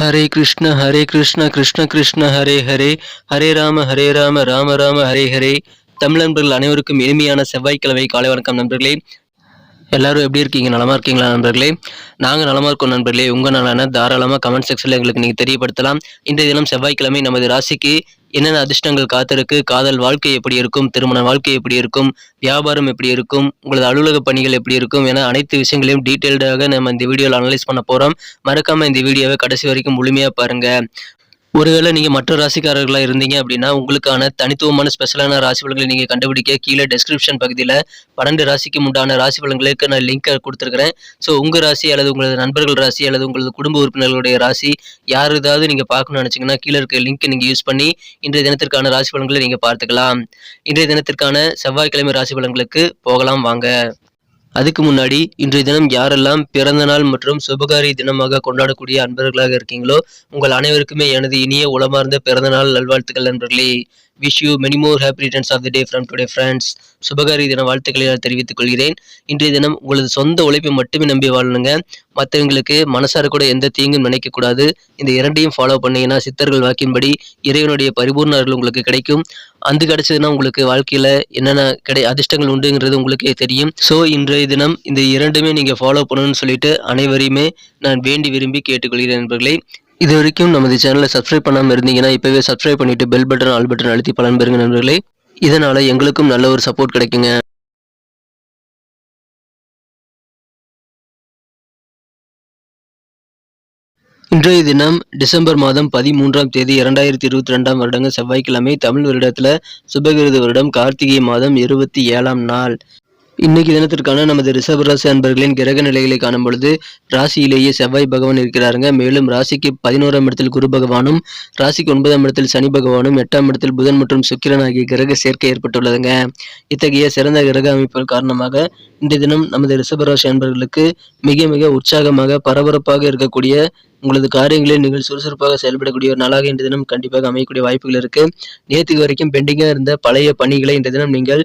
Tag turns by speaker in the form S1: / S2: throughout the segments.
S1: ஹரே கிருஷ்ண ஹரே கிருஷ்ண கிருஷ்ண கிருஷ்ண ஹரே ஹரே. ஹரே ராம ஹரே ராம ராம ராம ஹரே ஹரே. தமிழ் நண்பர்கள் அனைவருக்கும் இனிமையான செவ்வாய்க்கிழமை காலை வணக்கம் நண்பர்களே. எல்லாரும் எப்படி இருக்கீங்க? நலமா இருக்கீங்களா நண்பர்களே? நாங்கள் நலமா இருக்கோம் நண்பர்களே. உங்கள் நலன தாராளமாக கமெண்ட் செக்ஷனில் எங்களுக்கு நீங்கள் தெரியப்படுத்தலாம். இன்றைய தினம் செவ்வாய்க்கிழமை நமது ராசிக்கு என்னென்ன அதிர்ஷ்டங்கள் காத்திருக்கு? காதல் வாழ்க்கை எப்படி இருக்கும்? திருமண வாழ்க்கை எப்படி இருக்கும்? வியாபாரம் எப்படி இருக்கும்? உங்களது அலுவலக பணிகள் எப்படி இருக்கும்? என அனைத்து விஷயங்களையும் டீட்டெயில்டாக நம்ம இந்த வீடியோவில் அனலைஸ் பண்ண போகிறோம் மறக்காமல் இந்த வீடியோவை கடைசி வரைக்கும் முழுமையாக பாருங்கள் ஒருவேளை நீங்கள் மற்ற ராசிக்காரர்களாக இருந்தீங்க அப்படின்னா உங்களுக்கான தனித்துவமான ஸ்பெஷலான ராசி பலன்களை நீங்கள் கண்டுபிடிக்க கீழே டெஸ்கிரிப்ஷன் பகுதியில் பன்னெண்டு ராசிக்கு உண்டான ராசி பலன்களுக்கு நான் லிங்க் கொடுத்துருக்கிறேன். ஸோ உங்கள் ராசி அல்லது உங்களது நண்பர்கள் ராசி அல்லது உங்களது குடும்ப உறுப்பினர்களுடைய ராசி யார் ஏதாவது நீங்கள் பார்க்கணும்னு நினச்சிங்கன்னா கீழே இருக்க லிங்க்கை நீங்கள் யூஸ் பண்ணி இன்றைய தினத்திற்கான ராசி பலன்களை நீங்கள் பார்த்துக்கலாம். இன்றைய தினத்திற்கான செவ்வாய்க்கிழமை ராசி பலன்களுக்கு போகலாம் வாங்க. அதுக்கு முன்னாடி இன்றைய தினம் யாரெல்லாம் பிறந்த நாள் மற்றும் சுபகாரி தினமாக கொண்டாடக்கூடிய அன்பர்களாக இருக்கீங்களோ உங்கள் அனைவருக்குமே எனது இனிய உளமார்ந்த பிறந்த நாள் நல்வாழ்த்துக்கள் நண்பர்களே. Wish you many more happy returns of the day from today friends சுபகாரி தின வாழ்த்துக்களை நான் தெரிவித்துக் கொள்கிறேன். இன்றைய தினம் உங்களது சொந்த உழைப்பை மட்டுமே நம்பி வாழணுங்க மற்றவங்களுக்கு மனசார கூட எந்த தீங்கும் நினைக்கக்கூடாது இந்த இரண்டையும் ஃபாலோ பண்ணீங்கன்னா சித்தர்கள் வாக்கின்படி இறைவனுடைய பரிபூர்ண அருள் உங்களுக்கு கிடைக்கும். அந்த கிடைச்சதுன்னா உங்களுக்கு வாழ்க்கையில என்னென்ன கிடை அதிர்ஷ்டங்கள் உண்டுங்கிறது உங்களுக்கே தெரியும். ஸோ இன்றைய தினம் இந்த இரண்டுமே நீங்க ஃபாலோ பண்ணணும்னு சொல்லிட்டு அனைவரையுமே நான் வேண்டி விரும்பி கேட்டுக்கொள்கிறேன் நண்பர்களே. இது வரைக்கும் நமது சேனலை சப்ஸ்கிரைப் பண்ணாமல் இருந்தீங்கன்னா இப்போவே சப்ஸ்கிரைப் பண்ணிட்டு பெல் பட்டன் ஆல் பட்டன் அழுத்தி பலன் பெறுங்க நண்பர்களே. இதனால எங்களுக்கும் நல்ல ஒரு சப்போர்ட் கிடைக்குங்க. இன்றைய தினம் டிசம்பர் மாதம் பதிமூன்றாம் தேதி இரண்டாயிரத்தி இருபத்தி ரெண்டாம் வருடங்க செவ்வாய்க்கிழமை தமிழ் வருடத்தில் சுபகிருது வருடம் கார்த்திகை மாதம் இருபத்தி ஏழாம் நாள். இன்னைக்கு தினத்திற்கான நமது ரிஷப ராசி அன்பர்களின் கிரக நிலைகளை காணும் பொழுது ராசியிலேயே செவ்வாய் பகவான் இருக்கிறாருங்க. மேலும் ராசிக்கு பதினோராம் இடத்தில் குரு பகவானும் ராசிக்கு ஒன்பதாம் இடத்தில் சனி பகவானும் எட்டாம் இடத்தில் புதன் மற்றும் சுக்கிரன் ஆகிய கிரக சேர்க்கை ஏற்பட்டுள்ளதுங்க. இத்தகைய சிறந்த கிரக அமைப்புகள் காரணமாக இன்றைய தினம் நமது ரிஷபராசி அன்பர்களுக்கு மிக மிக உற்சாகமாக பரபரப்பாக இருக்கக்கூடிய உங்களது காரியங்களில் நீங்கள் சுறுசுறுப்பாக செயல்படக்கூடிய ஒரு நாளாக இன்றைய தினம் கண்டிப்பாக அமையக்கூடிய வாய்ப்புகள் இருக்கு. நேற்றுக்கு வரைக்கும் பெண்டிங்காக இருந்த பழைய பணிகளை இன்றைய தினம் நீங்கள்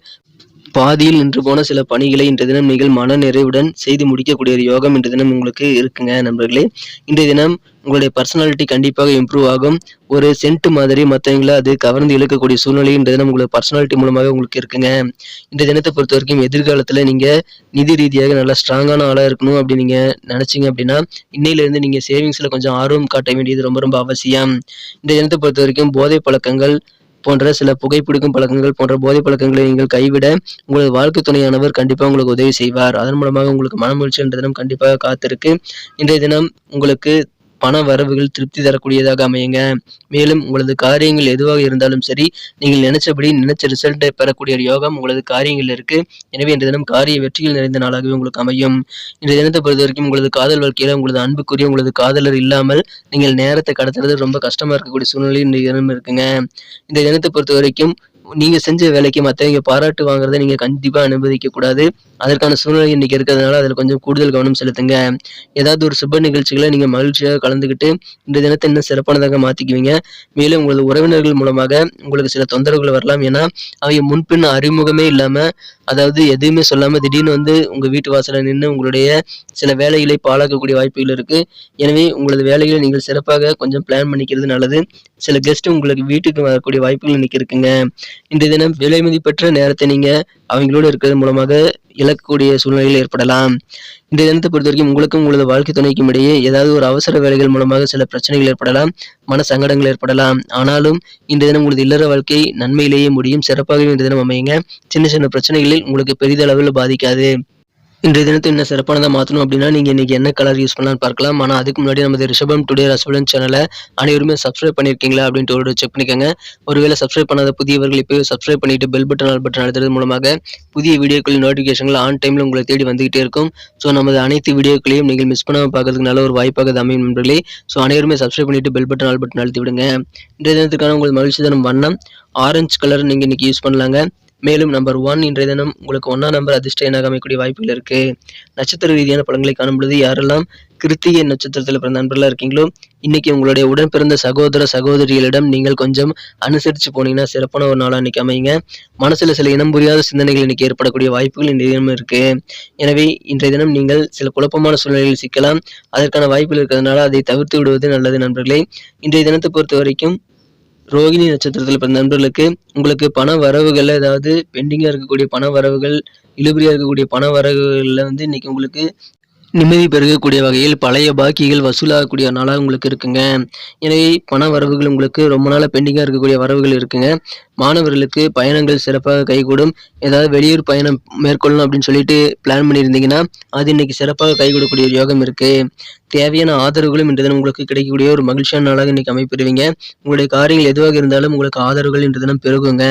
S1: பாதியில் நின்று போன சில பணிகளை இன்றைய தினம் நீங்கள் மன நிறைவுடன் செய்து முடிக்கக்கூடிய ஒரு யோகம் இன்றைய தினம் உங்களுக்கு இருக்குங்க நண்பர்களே. இன்றைய தினம் உங்களுடைய பர்சனாலிட்டி கண்டிப்பாக இம்ப்ரூவ் ஆகும். ஒரு சென்ட் மாதிரி மற்றவங்கள அது கவர்ந்து இழுக்கக்கூடிய சூழ்நிலை இந்த தினம் உங்களோட பர்சனாலிட்டி மூலமாக உங்களுக்கு இருக்குங்க. இந்த தினத்தை பொறுத்த வரைக்கும் எதிர்காலத்தில் நீங்கள் நிதி ரீதியாக நல்லா ஸ்ட்ராங்கான ஆளாக இருக்கணும் அப்படி நீங்கள் நினச்சிங்க அப்படின்னா இன்னையிலேருந்து நீங்கள் சேவிங்ஸில் கொஞ்சம் ஆர்வம் காட்ட வேண்டியது ரொம்ப ரொம்ப அவசியம். இந்த தினத்தை பொறுத்த வரைக்கும் போதை பழக்கங்கள் போன்ற சில புகைப்பிடிக்கும் பழக்கங்கள் போன்ற போதை பழக்கங்களை நீங்கள் கைவிட உங்களது வாழ்க்கை துணையானவர் கண்டிப்பாக உங்களுக்கு உதவி செய்வார். அதன் மூலமாக உங்களுக்கு மனமகிழ்ச்சி என்ற தினம் கண்டிப்பாக காத்திருக்கு. இன்றைய தினம் உங்களுக்கு பண வரவுகள் திருப்தி தரக்கூடியதாக அமையுங்க. மேலும் உங்களது காரியங்கள் எதுவாக இருந்தாலும் சரி நீங்கள் நினைச்சபடி நினைச்ச ரிசல்ட்டை பெறக்கூடிய யோகம் உங்களது காரியங்கள் இருக்கு. எனவே இன்றைய தினம் காரிய வெற்றியில் நிறைந்த நாளாகவே உங்களுக்கு அமையும். இன்றைய தினத்தை பொறுத்த வரைக்கும் உங்களது காதல் வாழ்க்கையில உங்களது அன்புக்குரிய உங்களது காதலர் இல்லாமல் நீங்கள் நேரத்தை கடத்துறது ரொம்ப கஷ்டமா இருக்கக்கூடிய சூழ்நிலை இன்றைய தினம் இருக்குங்க. இந்த தினத்தை பொறுத்த வரைக்கும் நீங்க செஞ்ச வேலைக்கு மற்றவங்க பாராட்டு வாங்குறதை நீங்க கண்டிப்பா அனுமதிக்க கூடாது. அதற்கான சூழ்நிலை இன்னைக்கு இருக்கிறதுனால அதில் கொஞ்சம் கூடுதல் கவனம் செலுத்துங்க. ஏதாவது ஒரு சுப நிகழ்ச்சிகளை நீங்க மகிழ்ச்சியாக கலந்துக்கிட்டு இந்த தினத்தை இன்னும் சிறப்பானதாக மாத்திக்குவீங்க. மேலும் உங்களது உறவினர்கள் மூலமாக உங்களுக்கு சில தொந்தரவுகள் வரலாம். ஏன்னா அவங்க முன்பின் அறிமுகமே இல்லாம அதாவது எதுவுமே சொல்லாம திடீர்னு வந்து உங்க வீட்டு வாசல நின்று உங்களுடைய சில வேலைகளை பாழாக்கக்கூடிய வாய்ப்புகள் இருக்கு. எனவே உங்களது வேலைகளை நீங்கள் சிறப்பாக கொஞ்சம் பிளான் பண்ணிக்கிறது நல்லது. சில கெஸ்ட் உங்களுக்கு வீட்டுக்கு வரக்கூடிய வாய்ப்புகள் இன்னைக்கு இருக்குங்க. இன்றைய தினம் விலை மதிப்பற்ற நேரத்தை நீங்க அவங்களோடு இருக்கிறது மூலமாக இழக்கக்கூடிய சூழ்நிலைகள் ஏற்படலாம். இந்த தினத்தை பொறுத்த வரைக்கும் உங்களுக்கும் உங்களது வாழ்க்கை துணைக்கும் இடையே ஏதாவது ஒரு அவசர வேலைகள் மூலமாக சில பிரச்சனைகள் ஏற்படலாம் மன சங்கடங்கள் ஏற்படலாம். ஆனாலும் இந்த தினம் உங்களது இல்லற வாழ்க்கை நன்மையிலேயே முடியும். சிறப்பாகவே இந்த தினம் அமையுங்க. சின்ன சின்ன பிரச்சனைகளில் உங்களுக்கு பெரிதளவில் பாதிக்காது. இன்றைய தினத்தை இன்னும் சிறப்பானதாக மாற்றணும் அப்படின்னா நீங்கள் இன்றைக்கி என்ன கலர் யூஸ் பண்ணலாம்னு பார்க்கலாம். ஆனால் அதுக்கு முன்னாடி நமது ரிஷபம் டுடே ரசபலன் சேனலை அனைவருமே சப்ஸ்கிரைப் பண்ணியிருக்கீங்களா அப்படின்ட்டு ஒரு செக் பண்ணிக்கோங்க. ஒருவேளை சப்ஸ்கிரைப் பண்ணாத புதியவர்கள் இப்போ சப்ஸ்கிரைப் பண்ணிட்டு பெல் பட்டன் ஆல் பட்டன் அழுத்துறது மூலமாக புதிய வீடியோக்களின் நோட்டிஃபிகேஷன்கள் ஆன் டைமில் உங்களை தேடி வந்துகிட்டே இருக்கும். ஸோ நமது அனைத்து வீடியோக்களையும் நீங்கள் மிஸ் பண்ணாமல் பார்க்கறதுக்கு நல்ல ஒரு வாய்ப்பாக அது அமையும் நண்பர்களே. ஸோ அனைவருமே சப்ஸ்கிரைப் பண்ணிட்டு பெல் பட்டன் ஆல் பட்டன் அழுத்தி விடுங்க இன்றைய தினத்துக்கான உங்கள் மகிழ்ச்சி தரும் வண்ணம் ஆரஞ்சு கலர் நீங்கள் இன்றைக்கி யூஸ் பண்ணலாங்க. மேலும் நம்பர் ஒன் இன்றைய தினம் உங்களுக்கு ஒன்றாம் நம்பர் அதிர்ஷ்ட எண்ணாக அமையக்கூடிய வாய்ப்புகள் இருக்கு. நட்சத்திர ரீதியான பலன்களை காணும் பொழுது யாரெல்லாம் கிருத்திகை நட்சத்திரத்தில் பிறந்த நண்பர்களாக இருக்கீங்களோ இன்னைக்கு உங்களுடைய உடன் பிறந்த சகோதர சகோதரிகளிடம் நீங்கள் கொஞ்சம் அனுசரித்து போனீங்கன்னா சிறப்பான ஒரு நாளாக இன்னைக்கு அமைங்க மனசில் சில இனம் புரியாத சிந்தனைகள் இன்னைக்கு ஏற்படக்கூடிய வாய்ப்புகள் இன்றைய தினம் இருக்கு. எனவே இன்றைய தினம் நீங்கள் சில குழப்பமான சூழ்நிலையில் சிக்கலாம். அதற்கான வாய்ப்புகள் இருக்கிறதுனால அதை தவிர்த்து விடுவது நல்லது நண்பர்களே. இன்றைய தினத்தை பொறுத்த வரைக்கும் ரோகிணி நட்சத்திரத்தில் பிறந்த நண்பர்களுக்கு உங்களுக்கு பண வரவுகள் அதாவது பெண்டிங்காக இருக்கக்கூடிய பண வரவுகள் இழுபறியாக இருக்கக்கூடிய பண வரவுகளில் வந்து இன்னைக்கு உங்களுக்கு நிம்மதி பெருகக்கூடிய வகையில் பழைய பாக்கிகள் வசூலாகக்கூடிய நாளாக உங்களுக்கு இருக்குங்க. எனவே பண வரவுகள் உங்களுக்கு ரொம்ப நாளாக பெண்டிங்காக இருக்கக்கூடிய வரவுகள் இருக்குங்க. மாணவர்களுக்கு பயணங்கள் சிறப்பாக கைகூடும். ஏதாவது வெளியூர் பயணம் மேற்கொள்ளணும் அப்படின்னு சொல்லிட்டு பிளான் பண்ணியிருந்தீங்கன்னா அது இன்னைக்கு சிறப்பாக கைகூடக்கூடிய ஒரு யோகம் இருக்குது தேவையான ஆதரவுகளும் இன்று தினம் உங்களுக்கு கிடைக்கக்கூடிய ஒரு மகிழ்ச்சியான நாளாக இன்னைக்கு அமைப்பெறுவீங்க உங்களுடைய காரியங்கள் எதுவாக இருந்தாலும் உங்களுக்கு ஆதரவுகள் இன்று தினம் பெருகுங்க.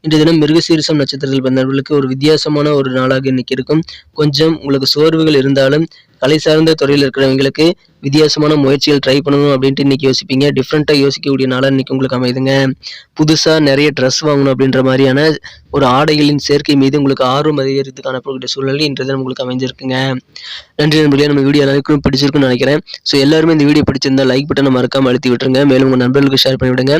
S1: இன்று தினம் மிருகசீரிசம் நட்சத்திரத்தில் பிறந்தவர்களுக்கு ஒரு வித்தியாசமான ஒரு நாளாக இன்னைக்கு இருக்கும். கொஞ்சம் உங்களுக்கு சோர்வுகள் இருந்தாலும் கலை சார்ந்த துறையில் இருக்கிறவங்களுக்கு வித்தியாசமான முயற்சிகள் ட்ரை பண்ணணும் அப்படின்ட்டு இன்னைக்கு யோசிப்பீங்க. டிஃப்ரெண்ட்டாக யோசிக்கக்கூடிய நாளாக இன்றைக்கி உங்களுக்கு அமைதுங்க புதுசாக நிறைய ட்ரெஸ் வாங்கணும் அப்படின்ற மாதிரியான ஒரு ஆடைகளின் சேர்க்கை மீது உங்களுக்கு ஆர்வம் அதிகரித்துக்கான காணப்படக்கூடிய சூழ்நிலை இன்றைய தினம் உங்களுக்கு அமைஞ்சிருக்குங்க. நன்றி நண்பர்களே நம்ம வீடியோ எல்லாருக்கும் பிடிச்சிருக்குன்னு நினைக்கிறேன். ஸோ எல்லாருமே இந்த வீடியோ பிடிச்சிருந்தா லைக் பட்டனை மறக்காமல் அழுத்தி விட்டுருங்க. மேலும் உங்கள் நண்பர்களுக்கு ஷேர் பண்ணி விடுங்க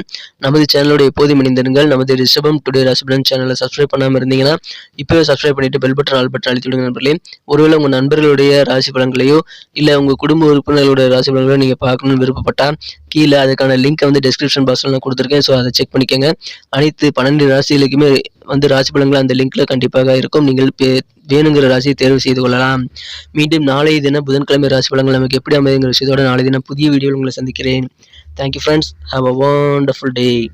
S1: நமது சேனலோட எப்போதும் இணைந்திருங்கள். நமது ரிஷபம் டுடே ராசிபலன் சேனலை சப்ஸ்கிரைப் பண்ணாமல் இருந்தீங்கன்னா இப்போவே சப்ஸ்கிரைப் பண்ணிட்டு பெல் பட்டன் ஆல் பட்டன் அழுத்தி விடுங்க நண்பர்களே. ஒருவேளை உங்கள் நண்பர்களுடைய ராசி பலன்களையோ இல்லை உங்கள் குடும்ப உறுப்பினர்களுடைய ராசி பலன்களையோ நீங்கள் பார்க்கணும்னு விருப்பப்பட்டால் கீழே அதுக்கான லிங்க்கை வந்து டிஸ்கிரிப்ஷன் பாக்ஸில் நான் கொடுத்துருக்கேன். ஸோ அதை செக் பண்ணிக்கோங்க. அனைத்து பன்னெண்டு ராசிகளுக்குமே வந்து ராசி பலன்கள் அந்த லிங்க்ல கண்டிப்பாக இருக்கும். நீங்கள் பே- வேணுங்கிற ராசியை தேர்வு செய்து கொள்ளலாம். மீண்டும் நாளைய தினம் புதன்கிழமை ராசி பலன்கள் நமக்கு எப்படி அமைதுங்கிற விஷயத்தோட நாளை தினம் புதிய வீடியோவில் உங்களை சந்திக்கிறேன். Thank you friends have a wonderful day